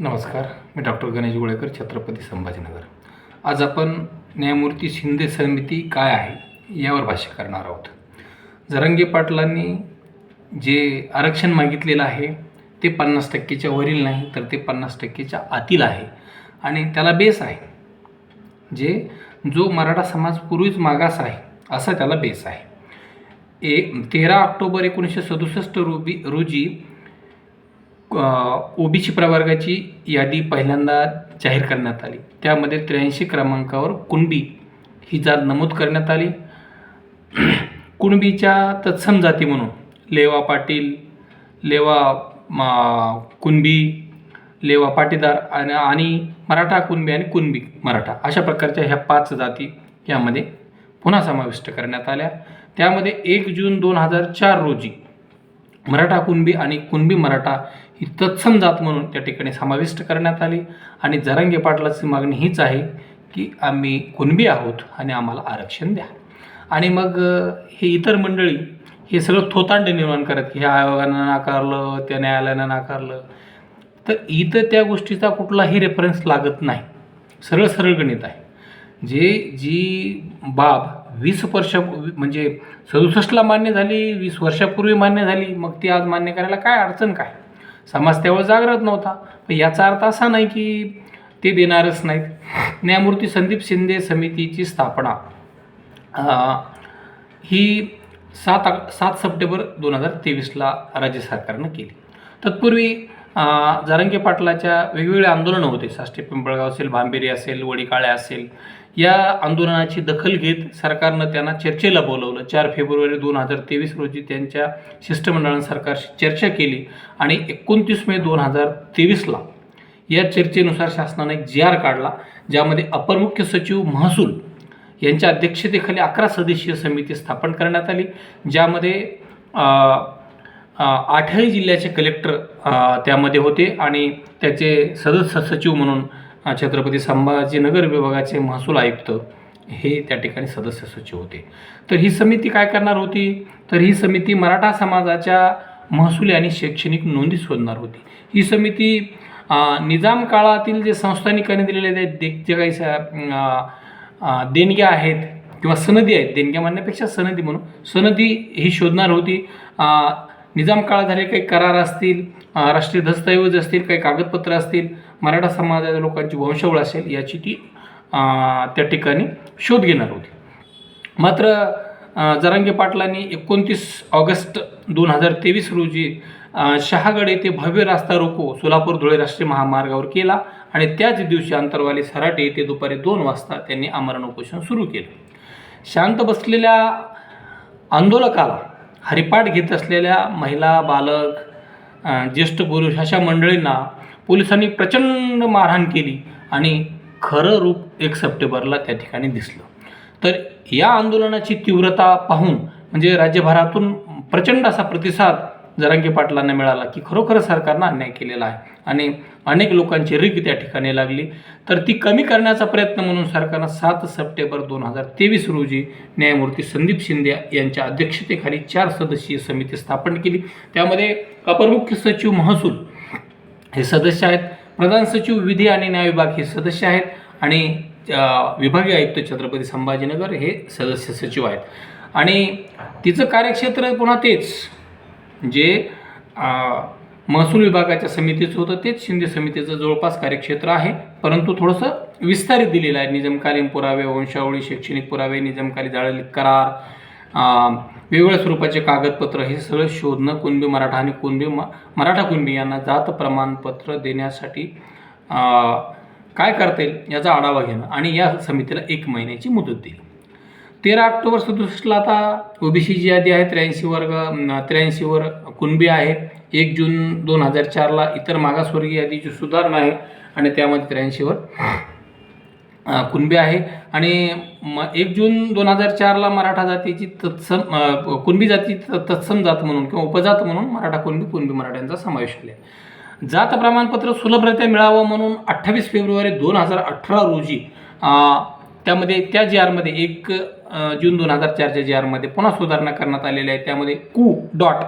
नमस्कार मी डॉक्टर गणेश गोळेकर छत्रपती संभाजीनगर. आज आपण न्यायमूर्ती शिंदे समिती काय आहे यावर भाष्य करणार आहोत. जरंगे पाटलांनी जे आरक्षण मागितलेलं आहे ते पन्नास टक्केच्या वरील नाही तर ते पन्नास टक्केच्या आतील आहे. आणि त्याला बेस आहे. जे जो मराठा समाज पूर्वीच मागास आहे असा त्याला बेस आहे. ए तेरा ऑक्टोबर एकोणीसशे सदुसष्ट रोबी रोजी ओबीसी प्रवर्गाची यादी पहिल्यांदा जाहीर करण्यात आली. त्यामध्ये त्र्याऐंशी क्रमांकावर कुणबी ही जात नमूद करण्यात आली. कुणबीच्या तत्सम जाती म्हणून लेवा पाटील लेवा मा कुणबी लेवा पाटीदार आणि आणि मराठा कुणबी आणि कुणबी मराठा अशा प्रकारच्या ह्या पाच जाती यामध्ये पुन्हा समाविष्ट करण्यात आल्या. त्यामध्ये एक जून दोन हजार चार रोजी मराठा कुणबी आणि कुणबी मराठा ही तत्सम जात म्हणून त्या ठिकाणी समाविष्ट करण्यात आली. आणि जरांगे पाटलाची मागणी हीच आहे की आम्ही कुणबी आहोत आणि आम्हाला आरक्षण द्या. आणि मग हे इतर मंडळी हे सगळं थोतांड निर्माण करत की ह्या आयोगानं नाकारलं त्या न्यायालयानं नाकारलं. तर इथं त्या गोष्टीचा कुठलाही रेफरन्स लागत नाही. सरळ सरळ गणित आहे. जे जी बाब वीस वर्ष म्हणजे सदुसष्टला मान्य झाली वीस वर्षापूर्वी मान्य झाली मग ती आज मान्य करायला काय अडचण काय? समाज तेव्हा जागृत नव्हता. पण याचा अर्थ असा नाही की ते देणारच नाहीत. न्यायमूर्ती संदीप शिंदे समितीची स्थापना ही सात सात सप्टेंबर दोन हजार तेवीसला राज्य सरकारनं केली. तत्पूर्वी जारंगे पाटलाच्या वेगवेगळे आंदोलनं होते. साष्टी पिंपळगाव असेल भांबेरी असेल वडीकाळे असेल या आंदोलनाची दखल घेत सरकारनं त्यांना चर्चेला बोलवलं. चार फेब्रुवारी दोन हजार तेवीस रोजी त्यांच्या शिष्टमंडळानं सरकारशी चर्चा केली आणि एकोणतीस मे दोन हजार तेवीसला या चर्चेनुसार शासनानं एक जी आर काढला ज्यामध्ये अपर मुख्य सचिव महसूल यांच्या अध्यक्षतेखाली अकरा सदस्यीय समिती स्थापन करण्यात आली ज्यामध्ये आठही जिल्ह्याचे कलेक्टर त्यामध्ये होते आणि त्याचे सदस्य सचिव म्हणून छत्रपती संभाजीनगर विभागाचे महसूल आयुक्त हे त्या ठिकाणी सदस्य सचिव होते. तर ही समिती काय करणार होती? तर ही समिती मराठा समाजाच्या महसुली आणि शैक्षणिक नोंदी शोधणार होती. ही समिती निजाम काळातील जे संस्थानिकांनी दिलेले जे दे- जे काही स- देणग्या आहेत किंवा सनदी आहेत देणग्या म्हणण्यापेक्षा सनदी म्हणून सनदी ही शोधणार होती. निजाम काळात झाले काही करार असतील राष्ट्रीय दस्तऐवज असतील काही कागदपत्र असतील मराठा समाजाच्या लोकांची वंशावळ असेल याची ती त्या ठिकाणी शोध घेणार होती. मात्र जरांगे पाटलांनी एकोणतीस ऑगस्ट दोन हजार तेवीस रोजी शहागड येथे भव्य रास्ता रोको सोलापूर धुळे राष्ट्रीय महामार्गावर केला आणि त्याच दिवशी अंतरवाली सराटे येथे दुपारी दोन वाजता त्यांनी आमरण उपोषण सुरू केलं. शांत बसलेल्या आंदोलकाला हरिपाठ घेत असलेल्या महिला बालक ज्येष्ठ पुरुष अशा मंडळींना पोलिसांनी प्रचंड मारहाण केली आणि खरं रूप एक सप्टेंबरला त्या ठिकाणी दिसलं. तर या आंदोलनाची तीव्रता पाहून म्हणजे राज्यभरातून प्रचंड असा प्रतिसाद जरांगे पाटलांना मिळाला की खरोखर सरकारनं अन्याय केलेला आहे. आणि अनेक लोकांची रीक त्या ठिकाणी लागली. तर ती कमी करण्याचा प्रयत्न म्हणून सरकारनं सात सप्टेंबर दोन हजार तेवीस रोजी न्यायमूर्ती संदीप शिंदे यांच्या अध्यक्षतेखाली चार सदस्यीय समिती स्थापन केली. त्यामध्ये अपर मुख्य सचिव महसूल हे सदस्य आहेत. प्रधान सचिव विधी आणि न्याय विभाग हे सदस्य आहेत. आणि विभागीय आयुक्त छत्रपती संभाजीनगर हे सदस्य सचिव आहेत. आणि तिचं कार्यक्षेत्र पुन्हा तेच. जे महसूल विभागाच्या समितीचं होतं तेच शिंदे समितीचं जवळपास कार्यक्षेत्र आहे. परंतु थोडंसं विस्तारित दिलेलं आहे. निजामकालीन पुरावे वंशावळी शैक्षणिक पुरावे निजामकालीन जाळली करार वेगवेगळ्या स्वरूपाचे कागदपत्र हे सगळं शोधणं कुणबी मराठा आणि कुणबी म मराठा कुणबी यांना जात प्रमाणपत्र देण्यासाठी काय करता येईल याचा आढावा घेणं आणि या समितीला एक महिन्याची मुदत दिली तेरा ऑक्टोबर सदुसष्टला आता ओबीसीची यादी आहे त्र्याऐंशी वर्ग त्र्याऐंशीवर कुणबी आहे. एक जून दोन हजार चारला इतर मागासवर्गीय यादीची सुधारणा आहे आणि त्यामध्ये त्र्याऐंशीवर कुणबी आहे. आणि म एक जून दोन हजार चारला मराठा जातीची तत्सम कुणबी जाती तत्सम जात म्हणून किंवा उपजात म्हणून मराठा कुणबी कुणबी मराठ्यांचा समावेश आहे. जात प्रमाणपत्र सुलभरित्या मिळावं म्हणून अठ्ठावीस फेब्रुवारी दोन हजार अठरा रोजी त्यामध्ये त्या जी आरमध्ये एक जून दोन हजार चारच्या जी आरमध्ये पुन्हा सुधारणा करण्यात आलेल्या आहे. त्यामध्ये कू डॉट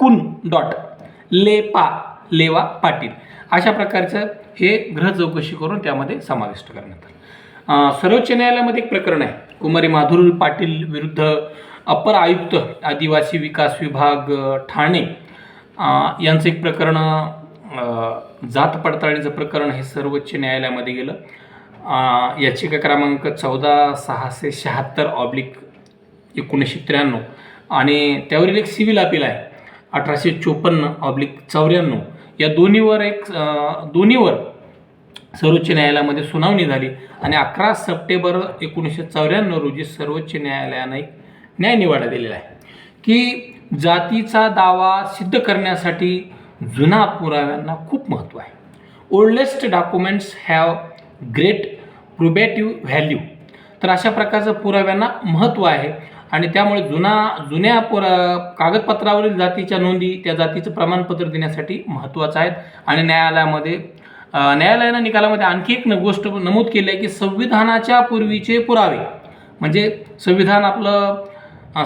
कुन डॉट लेपा लेवा पाटील अशा प्रकारचं हे ग्रह चौकशी करून त्यामध्ये समाविष्ट करण्यात आलं. सर्वोच्च न्यायालयामध्ये एक प्रकरण आहे. कुमारी माधुरी पाटील विरुद्ध अपर आयुक्त आदिवासी विकास विभाग ठाणे यांचं एक प्रकरण जात पडताळणीचं प्रकरण हे सर्वोच्च न्यायालयामध्ये गेलं. याचिका क्रमांक चौदा सहाशे शहात्तर ऑब्लिक एकोणीसशे त्र्याण्णव. आणि त्यावरील एक सिव्हिल अपील आहे अठराशे चोपन्न ऑब्लिक चौऱ्याण्णव. या दोन्हीवर एक दोन्हीवर सर्वोच्च न्यायालयामध्ये सुनावणी झाली आणि अकरा सप्टेंबर एकोणीसशे चौऱ्याण्णव रोजी सर्वोच्च न्यायालयानं एक न्यायनिवाडा दिलेला आहे की जातीचा दावा सिद्ध करण्यासाठी जुना पुराव्यांना खूप महत्त्व आहे. Oldest documents have great probative value तर अशा प्रकारचं पुराव्यांना महत्त्व आहे आणि त्यामुळे जुना जुन्या पुरा कागदपत्रावरील जातीच्या नोंदी त्या जातीचं प्रमाणपत्र देण्यासाठी महत्त्वाचं आहेत. आणि न्यायालयामध्ये न्यायालयानं निकालामध्ये आणखी एक न गोष्ट नमूद केली आहे की संविधानाच्या पूर्वीचे पुरावे म्हणजे संविधान आपलं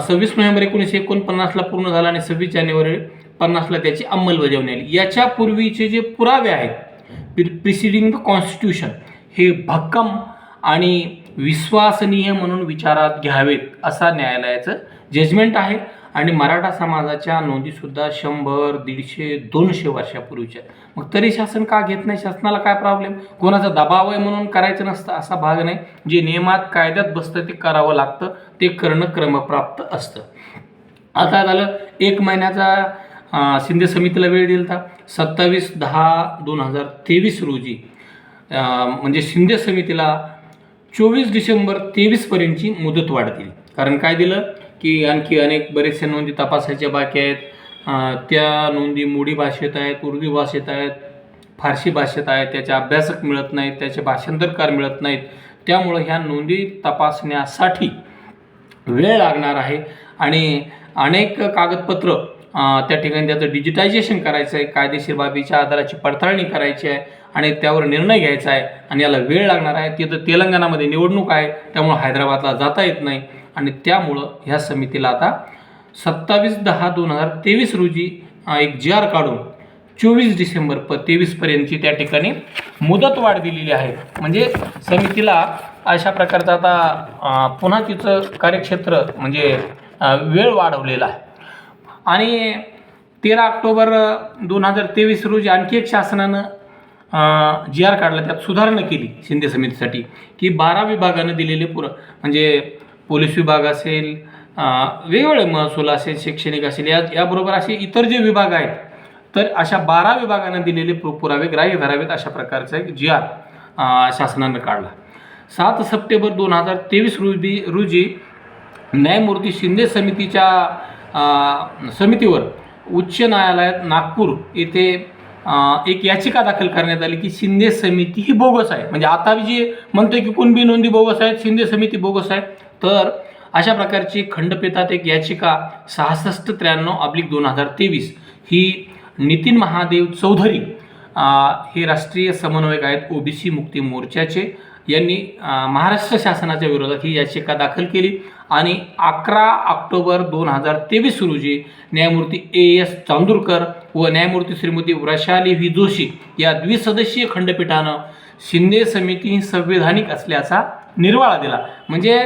सव्वीस नोव्हेंबर एकोणीसशे एकोणपन्नासला पूर्ण झालं आणि सव्वीस जानेवारी पन्नासला त्याची अंमलबजावणी आली. याच्या पूर्वीचे जे पुरावे आहेत प्रिसिडिंग द कॉन्स्टिट्यूशन हे भक्कम आणि विश्वासनीय म्हणून विचारात घ्यावेत असा न्यायालयाचं जजमेंट आहे. आणि मराठा समाजाच्या नोंदीसुद्धा शंभर दीडशे दोनशे वर्षापूर्वीच्या. मग तरी शासन का घेत नाही? शासनाला काय प्रॉब्लेम कोणाचा दबाव आहे म्हणून करायचं नसतं असा भाग नाही. जे नियमात कायद्यात बसतं ते करावं लागतं. ते करणं क्रमप्राप्त असतं. आता झालं एक महिन्याचा शिंदे समितीला वेळ दिला होता सत्तावीस दहा दोन हजार तेवीस रोजी म्हणजे शिंदे समितीला चोवीस डिसेंबर तेवीसपर्यंतची मुदत दिली कारण काय दिलं? की आणखी अनेक बरेचसे नोंदी तपासायच्या बाकी आहेत. त्या नोंदी मोडी भाषेत आहेत उर्दू भाषेत आहेत फारसी भाषेत आहेत त्याचे अभ्यासक मिळत नाहीत त्याचे भाषांतरकार मिळत नाहीत. त्यामुळं ह्या नोंदी तपासण्यासाठी वेळ लागणार आहे आणि अनेक कागदपत्र त्या ठिकाणी त्याचं डिजिटायझेशन करायचं आहे कायदेशीर बाबीच्या आधाराची पडताळणी करायची आहे. आणि त्यावर निर्णय घ्यायचा आहे आणि याला वेळ लागणार आहे. तिथं तेलंगणामध्ये निवडणूक आहे. त्यामुळं हैदराबादला जाता येत नाही. आणि त्यामुळं ह्या समितीला आता सत्तावीस दहा दोन हजार तेवीस रोजी एक जी आर काढून चोवीस डिसेंबर प तेवीसपर्यंतची त्या ठिकाणी मुदतवाढ दिलेली आहे. म्हणजे समितीला अशा प्रकारचं आता पुन्हा तिचं कार्यक्षेत्र म्हणजे वेळ वाढवलेला आहे. आणि तेरा ऑक्टोबर दोन हजार तेवीस रोजी आणखी एक शासनानं जी आर काढला त्यात सुधारणा केली शिंदे समितीसाठी की बारा विभागानं दिलेले पुर म्हणजे पोलीस विभाग असेल वेगवेगळे महसूल असेल शैक्षणिक असेल या याबरोबर असे इतर जे विभाग आहेत तर अशा बारा विभागानं दिलेले पु पुरावे ग्राह्य धरावेत अशा प्रकारचा एक जी आर शासनानं काढला. सात सप्टेंबर दोन हजार तेवीस रोजी रोजी न्यायमूर्ती शिंदे समितीच्या समितीवर उच्च न्यायालयात नागपूर येथे एक याचिका दाखल करण्यात आली की शिंदे समिती ही बोगस आहे. म्हणजे आता जे म्हणतोय की कुणबी नोंदी बोगस आहेत शिंदे समिती बोगस आहे. तर अशा प्रकारची खंडपीठात एक याचिका सहासष्ट त्र्याण्णव अब्लिक दोन हजार तेवीस ही नितीन महादेव चौधरी हे राष्ट्रीय समन्वयक आहेत ओबीसी मुक्ती मोर्चाचे. यांनी महाराष्ट्र शासनाच्या विरोधात ही याचिका दाखल केली. आणि अकरा ऑक्टोबर दोन हजार तेवीस रोजी न्यायमूर्ती ए एस चांदूरकर व न्यायमूर्ती श्रीमती वृषाली व्ही जोशी या द्विसदस्यीय खंडपीठानं शिंदे समिती ही संवैधानिक असल्याचा निर्वाळा दिला. म्हणजे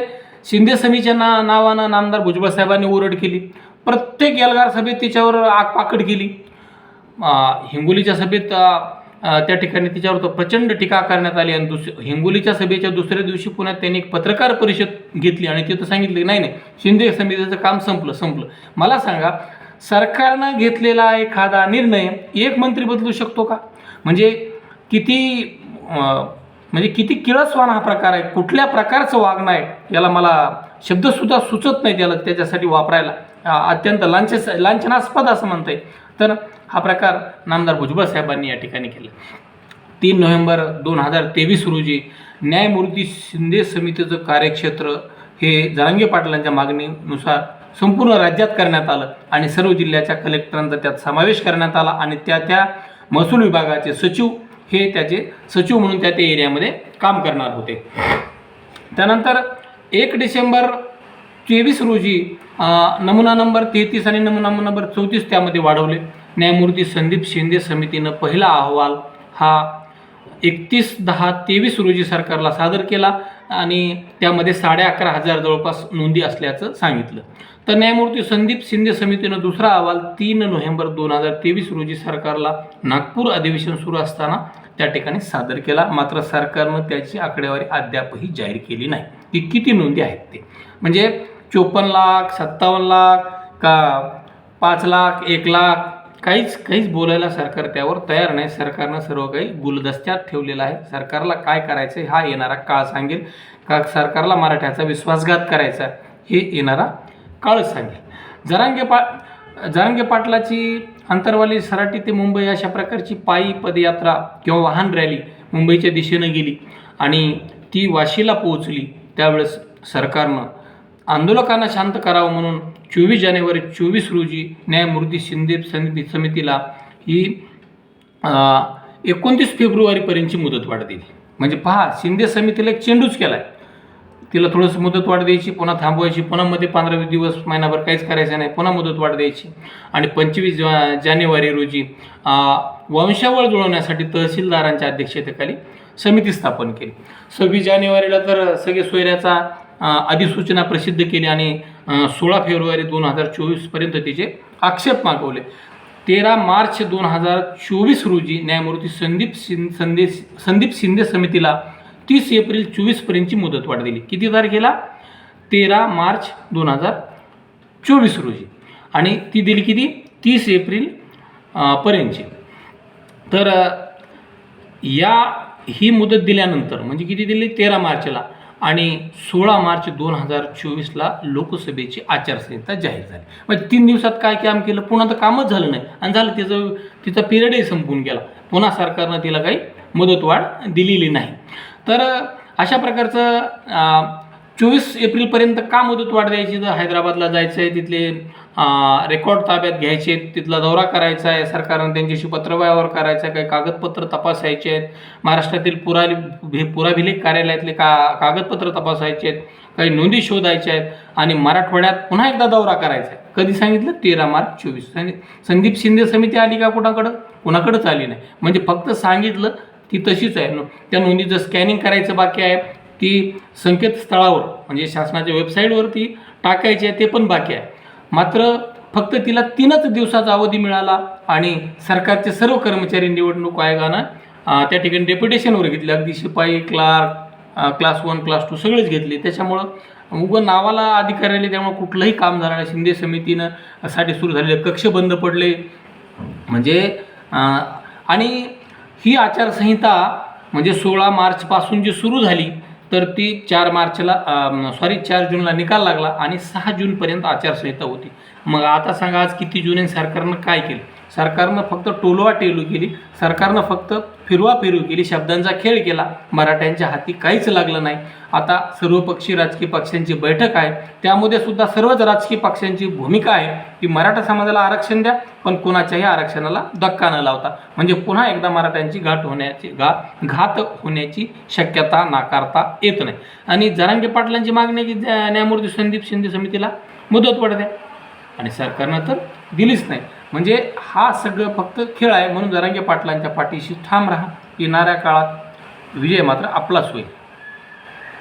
शिंदे समितीच्या ना नावानं नामदार भुजबळ साहेबांनी ओरड केली. प्रत्येक एल्गार सभेत तिच्यावर आगपाकड केली. हिंगोलीच्या सभेत त्या ठिकाणी तिच्यावर प्रचंड टीका करण्यात आली आणि दुस हिंगोलीच्या सभेच्या दुसऱ्या दिवशी पुण्यात त्यांनी एक पत्रकार परिषद घेतली आणि तिथं सांगितलं की नाही नाही शिंदे समितीचं काम संपलं संपलं. मला सांगा सरकारनं घेतलेला एखादा निर्णय एक मंत्री बदलू शकतो का? म्हणजे किती म्हणजे किती किळसवान हा प्रकार आहे कुठल्या प्रकारचं वागणं आहे याला मला शब्दसुद्धा सुचत नाही त्याला त्याच्यासाठी वापरायला. अत्यंत लांछ लांछनास्पद असं म्हणता येईल. तर हा प्रकार नामदार भुजबळ साहेबांनी या ठिकाणी केला. तीन नोव्हेंबर दोन हजार तेवीस रोजी न्यायमूर्ती शिंदे समितीचं कार्यक्षेत्र हे जरांगे पाटलांच्या मागणीनुसार संपूर्ण राज्यात करण्यात आलं आणि सर्व जिल्ह्याच्या कलेक्टरांचा त्यात समावेश करण्यात आला आणि त्या त्या महसूल विभागाचे सचिव हे त्याचे सचिव म्हणून त्या त्या एरियामध्ये काम करणार होते. त्यानंतर एक डिसेंबर तेवीस रोजी नमुना नंबर तेहतीस आणि नमुना नंबर चौतीस त्यामध्ये वाढवले. न्यायमूर्ती संदीप शिंदे समितीनं पहिला अहवाल हा एकतीस दहा तेवीस रोजी सरकारला सादर केला आणि त्यामध्ये साडे अकरा हजार जवळपास नोंदी असल्याचं सांगितलं. तर न्यायमूर्ती संदीप शिंदे समितीनं दुसरा अहवाल तीन नोव्हेंबर दोन हजार तेवीस रोजी सरकारला नागपूर अधिवेशन सुरू असताना त्या ठिकाणी सादर केला. मात्र सरकारनं त्याची आकडेवारी अद्यापही जाहीर केली नाही. की किती नोंदी आहेत ते? म्हणजे चोपन्न लाख सत्तावन्न लाख का पाच लाख एक लाख काहीच काहीच बोलायला सरकार त्यावर तयार नाही. सरकारनं सर्व काही गुलदस्त्यात ठेवलेलं आहे. सरकारला काय करायचं हा येणारा काळ सांगेल. का सरकारला मराठ्याचा विश्वासघात करायचा हे येणारा काळ सांगेल. जरांगे पा जरांगे पाटलाची अंतरवाली सराटी ते मुंबई अशा प्रकारची पायी पदयात्रा किंवा वाहन रॅली मुंबईच्या दिशेनं गेली आणि ती वाशीला पोहोचली त्यावेळेस सरकारनं आंदोलकांना शांत करावं म्हणून चोवीस जानेवारी चोवीस रोजी न्यायमूर्ती शिंदे समिती समितीला ही एकोणतीस फेब्रुवारीपर्यंतची मुदतवाढ दिली. म्हणजे पहा शिंदे समितीला एक चेंडूच केला आहे तिला थोडंसं मुदतवाढ द्यायची पुन्हा थांबवायची पुन्हा मध्ये पंधरा दिवस महिनाभर काहीच करायचं नाही पुन्हा मुदतवाढ द्यायची. आणि पंचवीस जा जानेवारी रोजी वंशावळ जुळवण्यासाठी तहसीलदारांच्या अध्यक्षतेखाली समिती स्थापन केली. सव्वीस जानेवारीला तर सगळे सोयऱ्याचा अधिसूचना प्रसिद्ध केली आणि सोळा फेब्रुवारी दोन हजार चोवीसपर्यंत तिचे आक्षेप मागवले. तेरा मार्च दोन हजार चोवीस रोजी न्यायमूर्ती संदीप सिं संदे संदीप शिंदे समितीला तीस एप्रिल चोवीसपर्यंतची मुदतवाढ दिली. किती तारखेला तेरा मार्च दोन हजार चोवीस रोजी. आणि ती दिली किती? तीस एप्रिल पर्यंतची. तर या ही मुदत दिल्यानंतर म्हणजे किती दिली? तेरा मार्चला. आणि सोळा मार्च दोन हजार चोवीसला लोकसभेची आचारसंहिता जाहीर झाली. म्हणजे तीन दिवसात काय काम केलं? पुन्हा तर कामच झालं नाही. आणि झालं तिचं तिचा पिरियडही संपून गेला. पुन्हा सरकारनं तिला काही मुदतवाढ दिलेली नाही. तर अशा प्रकारचं चोवीस एप्रिलपर्यंत का मुदतवाढ द्यायची? तर हैदराबादला जायचं आहे तिथले रेकॉर्ड ताब्यात घ्यायचे आहेत तिथला दौरा करायचा आहे सरकारनं त्यांच्याशी पत्रव्यवहार करायचा आहे काही कागदपत्र तपासायचे आहेत. महाराष्ट्रातील पुरा पुराभिलेख कार्यालयातले का कागदपत्र तपासायचे आहेत काही नोंदी शोधायच्या आहेत आणि मराठवाड्यात पुन्हा एकदा दौरा करायचा आहे. कधी सांगितलं? तेरा मार्च चोवीस. आणि संदीप शिंदे समिती आली का कुणाकडं? कुणाकडंच आली नाही. म्हणजे फक्त सांगितलं ती तशीच आहे. त्या नोंदीचं स्कॅनिंग करायचं बाकी आहे. ती संकेतस्थळावर म्हणजे शासनाच्या वेबसाईटवरती टाकायची आहे ते पण बाकी आहे. मात्र फक्त तिला तीनच दिवसाचा अवधी मिळाला आणि सरकारचे सर्व कर्मचारी निवडणूक आयोगानं त्या ठिकाणी डेप्युटेशनवर घेतले. अगदी शिपाई clerk class one class two सगळेच घेतले. त्याच्यामुळं उगं नावाला अधिकारी आले त्यामुळे कुठलंही काम झालं नाही. शिंदे समितीनं साठी सुरू झालेले कक्ष बंद पडले. म्हणजे आणि ही आचारसंहिता म्हणजे सोळा मार्चपासून जी सुरू झाली तर ती चार मार्चला सॉरी चार जूनला निकाल लागला आणि सहा जूनपर्यंत आचारसंहिता होती. मग आता सांगा आज किती जून आहे सरकारनं काय केलं? सरकारनं फक्त टोलवा टेलू केली सरकारनं फक्त फिरवा फिरू केली शब्दांचा खेळ केला. मराठ्यांच्या हाती काहीच लागलं नाही. आता सर्वपक्षीय राजकीय पक्षांची बैठक आहे. त्यामध्ये सुद्धा सर्वच राजकीय पक्षांची भूमिका आहे की मराठा समाजाला आरक्षण द्या पण कोणाच्याही आरक्षणाला धक्का न लावता. म्हणजे पुन्हा एकदा मराठ्यांची घाट होण्याची घा घात होण्याची शक्यता नाकारता येत नाही. आणि जरांगे पाटलांची मागणी की ज्या न्यायमूर्ती संदीप शिंदे समितीला मुदत द्या. आणि सरकारनं तर दिलीच नाही. म्हणजे हा सगळं फक्त खेळ आहे म्हणून जरांगे पाटलांच्या पाठीशी ठाम राहा. येणाऱ्या काळात विजय मात्र आपलाच होईल.